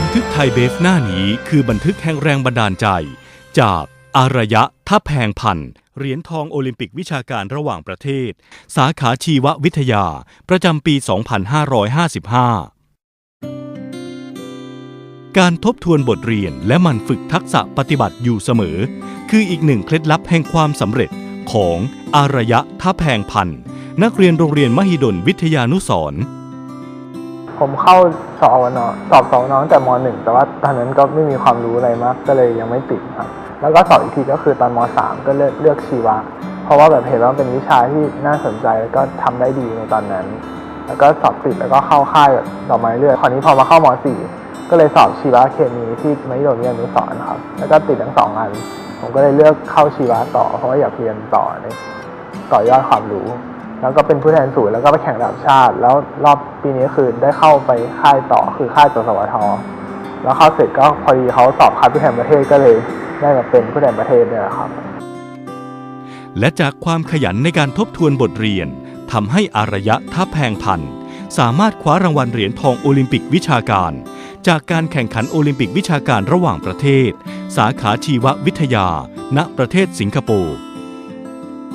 บันทึกไทยเบฟหน้านี้คือบันทึกแห่งแรงบันดาลใจ จากอารยะทัพแพงพันเหรียญทองโอลิมปิกวิชาการระหว่างประเทศ สาขาชีววิทยา ประจำปี 2555 การทบทวนบทเรียนและมันฝึกทักษะปฏิบัติอยู่เสมอ คืออีกหนึ่งเคล็ดลับแห่งความสำเร็จของอารยะท่าแพงพันนักเรียนโรงเรียนมหิดลวิทยานุสรณ์ ผมเข้าสอบวนสอบสองน้องแต่มหนึ่งแต่ว่าตอนนั้นก็ไม่มีความรู้อะไรมาก ก็เลยยังไม่ติดครับ แล้วก็สอบอีกทีก็คือตอนมสามก็เลือกเลือกชีวะ เพราะว่าแบบเห็นว่าเป็นวิชาที่น่าสนใจแล้วก็ทำได้ดีในตอนนั้น แล้วก็สอบติดแล้วก็เข้าค่ายแบบดอกไม้เลือดคราวนี้พอมาเข้ามสี่ก็เลยสอบชีวะเคมีที่มหิดลวิทยานุสรณ์ครับ แล้วก็ติดทั้งสองอัน ผมก็เลยเลือกเข้าชีวะต่อ เพราะว่าอยากเรียนต่อในต่อยอดความรู้ แล้วก็เป็นผู้แทนศูนย์แล้วก็ไปแข่งระดับชาติ แล้วรอบปีนี้คือได้เข้าไปค่ายต่อคือค่ายตัวสวทแล้วเข้าเสร็จก็พอดีเขาสอบคัดผู้แทนประเทศก็เลยได้มาเป็นผู้แทนประเทศเนี่ยครับ และจากความขยันในการทบทวนบทเรียนทำให้อารยะท่าแพงพันธ์สามารถคว้ารางวัลเหรียญทองโอลิมปิกวิชาการ จากการแข่งขันโอลิมปิกวิชาการระหว่างประเทศ สาขาชีววิทยา ณประเทศสิงคโปร์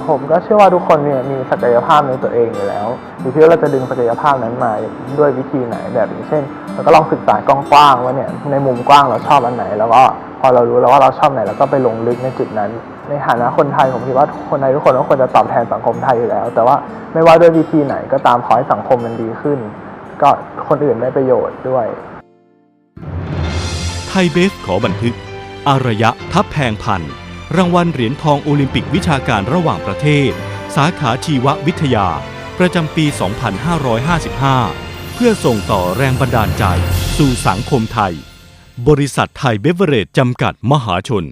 ผมก็เชื่อว่าทุกคนเนี่ยมีศักยภาพในตัวเองอยู่แล้วอยู่ที่ว่าเราจะดึงศักยภาพนั้นมาด้วยวิธีไหนแบบอย่างเช่นเราก็ลองศึกษากว้างๆว่าเนี่ยในมุมกว้างเราชอบอันไหน แล้วก็พอเรารู้แล้วว่าเราชอบไหนเราก็ไปลงลึกในจุดนั้น ในฐานะคนไทยผมคิดว่าคนไทยทุกคนก็ควรจะตอบแทนสังคมไทยอยู่แล้ว แต่ว่าไม่ว่าด้วยวิธีไหนก็ตามขอให้สังคมมันดีขึ้น ก็คนอื่นได้ประโยชน์ด้วย ไทยเบฟขอบันทึก อารยะทัพแพงพันธ์ รางวัลเหรียญทองโอลิมปิกวิชาการระหว่างประเทศ สาขาชีววิทยา ประจำปี 2555 เพื่อส่งต่อแรงบันดาลใจ สู่สังคมไทย บริษัทไทยเบเวอเรจจำกัดมหาชน